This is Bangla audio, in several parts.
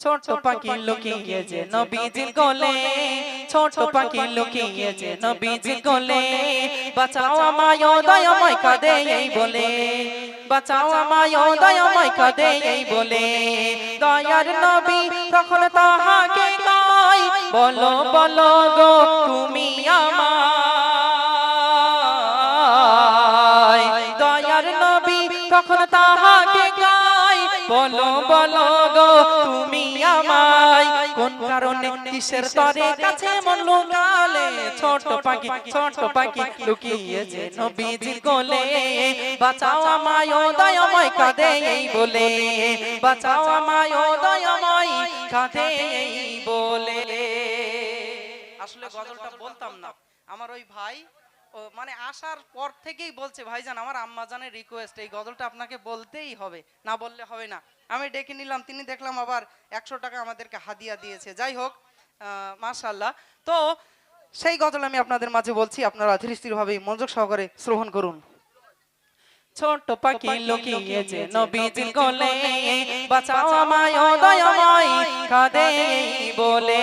ছোট পাখি লুকিয়েছে নবীজির কোলে ছোট পাখি লুকিয়েছে নবীজির কোলে বাঁচাও আমায় দয়াময় কাঁদে এই বলে। বাঁচাও আমায় দয়াময় কাঁদে এই বলে। দয়ার নবী তখন তাহাকে কয় বলো বলো গো তুমি আমায়। দয়ার নবী তখন তাহাকে বলো বলো গো, তুমি আমায়। কোন কারণে কিসের তরে কাছে মন লুকালে? ছোট পাখি ছোট পাখি লুকিয়েছে নবীজির কোলে। বাঁচাও আমায়, ও দয়াময়, কাঁদে এই বলে। বাঁচাও আমায়, ও দয়াময়, কাঁদে এই বলে। আসলে গজলটা বলতাম না। আমার ওই ভাই মানে আসার পর থেকেই বলছে ভাইজান আমার আম্মাজানের রিকোয়েস্ট এই গজলটা আপনাকে বলতেই হবে না বললে হবে না। আমি ডেকে নিলাম তিনি দেখলাম আবার একশো টাকা আমাদেরকে হাদিয়া দিয়েছে। যাই হোক মাশাল্লাহ তো সেই গজল আমি আপনাদের মাঝে বলছি আপনারা ধীর স্থিরভাবে মনোযোগ সহকারে শ্রবণ করুন। ছোট পাখি লুকিয়েছে নবীজির কোলে। বাঁচাও আমায় ও দয়াময় কাঁদে বলে।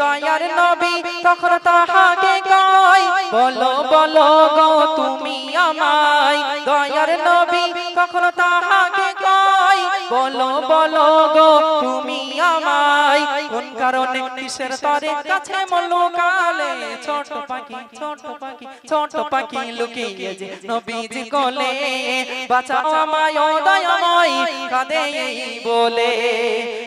দয়ার নবী তখন তাহাকে কয় বলো বলো গো তুমি আমায়, দয়ার নবী তখন তাহাকে কয়? বলো বলো গো তুমি আমায়, কোন কারণে কিসের তরে কাছে মলো কালে ছোট পাখি ছোট পাখি ছোট পাখি লুকিয়েছে নবীজি কোলে। বাঁচাও আমায় ও দয়াময় কাঁদে বলে।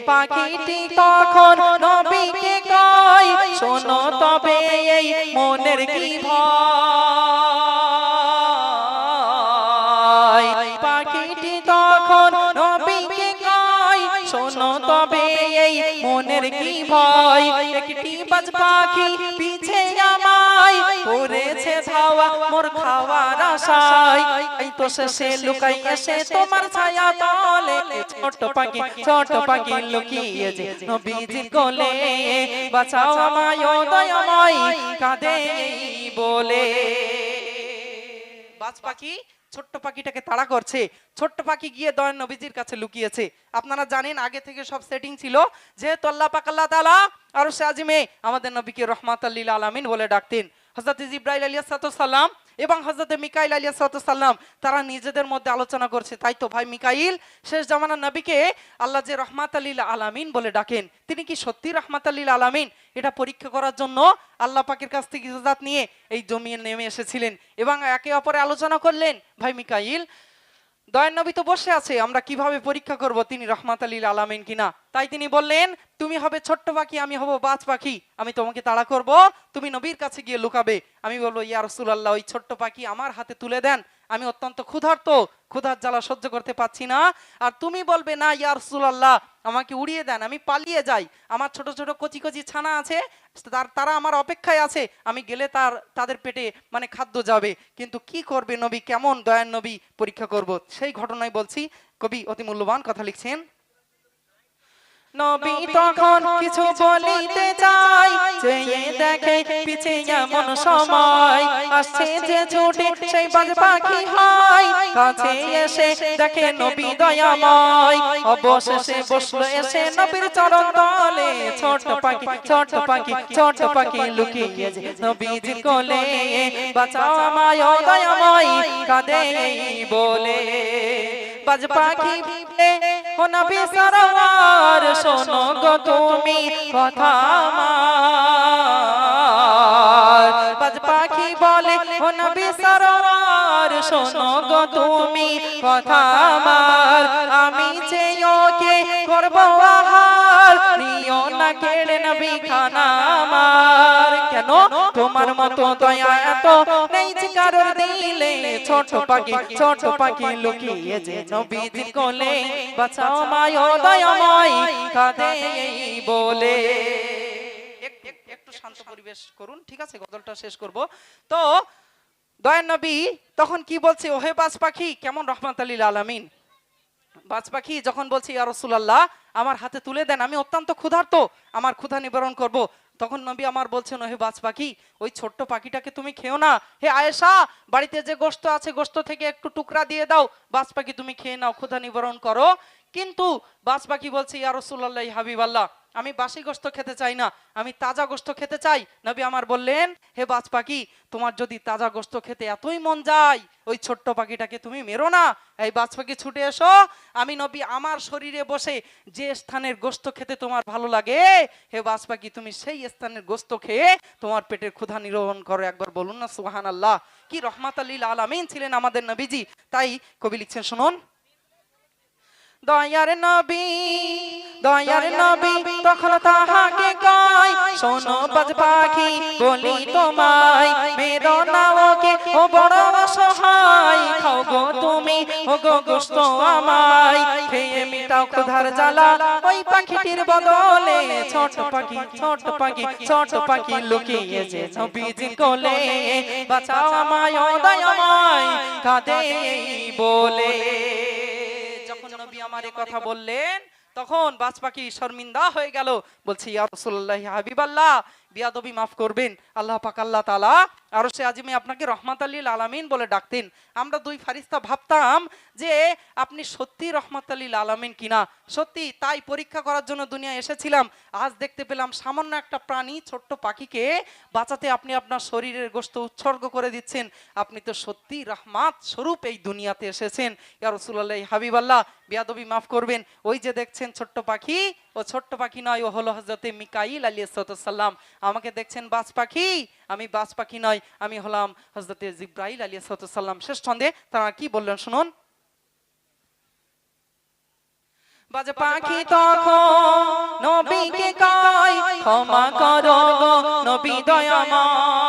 পাখিটি তখন নবীকে কয়, শোনো তবে এই মনের কি ভয়? পাখিটি তখন নবীকে কয়, শোনো তবে এই মনের কি ভয়? একটি বাজ পাখি পিছে আমায় করেছে ধাওয়া, মোর খাওয়ার আশায়। এই তো শেষে লুকাই এসে তোমার ছায়া তলে ছোট পাখি ছোট পাখি লুকিয়ে যে নবীজির কোলে বাঁচাও আমায় ও দয়াময় কাঁদে বলে। বাজ পাখি ছোট্ট পাখিটাকে তাড়া করছে। ছোট্ট পাখি গিয়ে দয়ান নবীজির কাছে লুকিয়েছে। আপনারা জানেন আগে থেকে সব সেটিং ছিল যেহেতু আল্লাহ পাক আল্লাহ তাআলা আর সে আজিমে আমাদের নবীকে রহমাত আল্লিল আলামিন বলে ডাকতেন। হজরত জিব্রাইল আলিয়া সালাম এবং হজরত মিকাইল আলিয়া সালাম, তারা নিজেদের মধ্যে আলোচনা করছে। তাই তো ভাই মিকাইল, শেষ জামানার নবীকে আল্লাহ যে রহমাত আল্লিল আলামিন বলে ডাকেন, তিনি কি সত্যি রহমাত আল্লিল আলামিন? এটা পরীক্ষা করার জন্য আল্লাহ পাকের কাছ থেকে ইজাজাত নিয়ে এই জমিয়ে নেমে এসেছিলেন এবং একে অপরে আলোচনা করলেন। ভাই মিকাইল দয়ান নবী তো বসে আছে, আমরা কীভাবে পরীক্ষা করব তিনি রহমাত আলীল আলামিন কিনা? তাই তিনি বললেন, তুমি হবে ছোট্ট পাখি, আমি হব বাজ পাখি, আমি তোমাকে তাড়া করব, তুমি নবীর কাছে গিয়ে লুকাবে। আমি বলব, ইয়া রসুলাল্লাহ, ওই ছোট্ট পাখি আমার হাতে তুলে দেন, আমি অত্যন্ত ক্ষুধার্ত, ক্ষুধার জ্বালা সহ্য করতে পারছি না। আর তুমি বলবে, না, ইয়া রসুলাল্লাহ, আমাকে উড়িয়ে দেন, আমি পালিয়ে যাই, আমার ছোট ছোট কচি কচি ছানা আছে, তার, তারা আমার অপেক্ষায় আছে, আমি গেলে তার, তাদের পেটে মানে খাদ্য যাবে। কিন্তু কি করবে নবী, কেমন দয়ান নবী পরীক্ষা করব? সেই ঘটনায় বলছি, কবি অতি মূল্যবান কথা লিখছেন। নবী তখন কিছু বলিতে চাই চেয়ে দেখে পিছে এমন সময় আসছে যে ছুটে সেই বাজ পাখি হয় কাছে এসে দেখে নবী দয়াময় অবশেষে বসল এসে নবীর চরণ তলে। ছোট পাখি ছোট পাখি ছোট পাখি লুকিয়ে যে নবীজি কোলে বাঁচাও আমায় ও দয়াময় কাঁদে বলে। বাজ পাখি ও নবী সরওয়ার শোনো গো তুমি কথা আমার। বলে নবী তুমি কথা আমার। আমি যে ওকে করব আহার? নিও না কেড়ে নবী খানা আমার। কেন? তোমার মতো দয়া এত নেই কারোর দিলে। ছোট পাখি ছোট পাখি লুকিয়ে যে নবীজি কোলে। বাঁচাও মায় দয়াময়, কাঁদে বলে। পরিবেশ করুন, ঠিক আছে? গজলটা শেষ করব। তো দয়ান নবী তখন কি বলছে, ওহে বাজ পাখি কেমন রহমত আলীল আলামিন? বাজ পাখি যখন বলছে, ইয়া রাসূলুল্লাহ, আমার হাতে তুলে দেন, আমি অত্যন্ত ক্ষুধার্ত, আমার ক্ষুধা নিবারণ করব। তখন নবী আমার বলছেন হে বাজ পাখি ওই ছোট্ট পাখিটাকে তুমি খেও না। হে আয়েশা, বাড়িতে যে গোস্ত আছে গোস্ত থেকে একটু টুকরা দিয়ে দাও। বাজ পাখি তুমি খেয়ে নাও, ক্ষুধা নিবারণ করো। কিন্তু বাস পাখি বলছে, ইয়া রসুল্লাহ হাবিব আল্লাহ আমি বাসি গোস্ত খেতে চাই না, আমি তাজা গোস্ত খেতে চাই। নবী আমার বললেন, হে বাজ পাখি, তোমার যদি তাজা গোস্ত খেতে এতই মন যায়, ওই ছোট্ট পাখিটাকে তুমি মেরো না। এই বাজ পাখি, ছুটে এসো। আমি নবী আমার শরীরে বসে যে স্থানের গোস্ত খেতে তোমার ভালো লাগে, হে বাজ পাখি, তুমি সেই স্থানের গোস্ত খেয়ে তোমার পেটের ক্ষুধা নিরোধন করো। একবার বলুন না সুহান আল্লাহ কি রহমাত আল্লিল আলামিন ছিলেন আমাদের নবীজি। তাই কবি লিখছেন, শুনুন। দয়ার নবী দয়ার নবী তখন তাহাকে কয়, শোনো বাজ পাখি, বলি তোমায় মেরো না ওকে ও বড় অসহায়, খাও গো তুমি, ও গো গোস্ত আমায়, খেয়ে মিটাও ক্ষুধার জ্বালা, ওই পাখিটির বদলে ছোট পাখি ছোট পাখি ছোট পাখি লুকিয়েছে নবীজি কোলে, বাঁচাও আমায়, ও দয়াময়, কাঁদে বলে। যখন নবী আমার কথা বললেন তখন বাজ পাখি শর্মিন্দা হয়ে গেল। বলছি ইয়া হাবিব হাবিবাল্লাহ বিয়াদবি মাফ করবেন। আল্লাহ পাক, আল্লাহ তাআলা আর সে আজিমে আপনাকে রহমাত আলীল আলামিন বলে ডাকতেন। আমরা দুই ফারিস্তা ভাবতাম যে আপনি সত্যি রহমাত আলীল আলামিন কিনা। সত্যি তাই পরীক্ষা করার জন্য দুনিয়া এসেছিলাম। আজ দেখতে পেলাম সামান্য একটা প্রাণী ছোট্ট পাখিকে বাঁচাতে আপনি আপনার শরীরের গোস্ত উৎসর্গ করে দিচ্ছেন। আপনি তো সত্যি রহমাত স্বরূপ এই দুনিয়াতে এসেছেন। ইয়া রাসূলুল্লাহ, হাবিবাল্লাহ, বিয়াদবি মাফ করবেন। ওই যে দেখছেন ছোট্ট পাখি ও ছোট্ট পাখি নয় ও হলো হজরতে মিকাইল আলী সাল্লাম আমাকে দেখছেন বাজ পাখি? আমি বাজ পাখি নয় আমি হলাম হজরতে জিব্রাইল আলী সাল্লাম শেষ ছন্দে তারা কি বললেন শুনুন? বাজ পাখি তখন নবীকে কয় ক্ষমা করো নবী দয়াময়।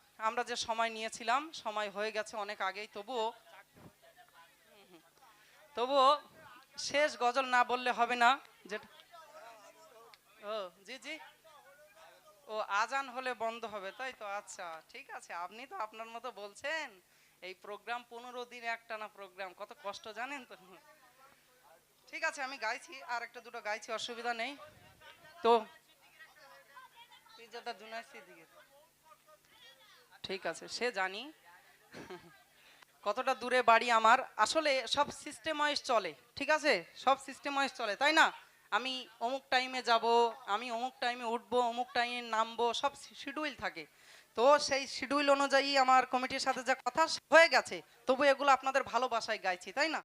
আমরা যে সময় নিয়েছিলাম, সময় হয়ে গেছে অনেক আগেই, তবুও। তবুও শেষ গজল না বললে হবে না, যেটা ও, জি জি। ও, আজান হলে বন্ধ হবে, তাই তো? আচ্ছা ঠিক আছে। আপনি তো আপনার মতো বলছেন। এই প্রোগ্রাম পনেরো দিন একটা না প্রোগ্রাম, কত কষ্ট জানেন তো? ঠিক আছে, আমি গাইছি, আর একটা দুটো গাইছি, অসুবিধা নেই। তো পিজ্জাটা দুনাইছি দিকে ঠিক আছে, সে জানি। কতটা দূরে বাড়ি আমার। আসলে সব সিস্টেম ওয়াইজ চলে, ঠিক আছে? সব সিস্টেম ওয়াইজ চলে, তাই না? আমি অমুক টাইমে যাব, আমি অমুক টাইমে উঠবো, অমুক টাইমে নামবো, সব শিডিউল থাকে। তো সেই শিডিউল অনুযায়ী আমার কমিটির সাথে যা কথা হয়ে গেছে, তবু এগুলো আপনাদের ভালোবাসায় গাইছি, তাই না?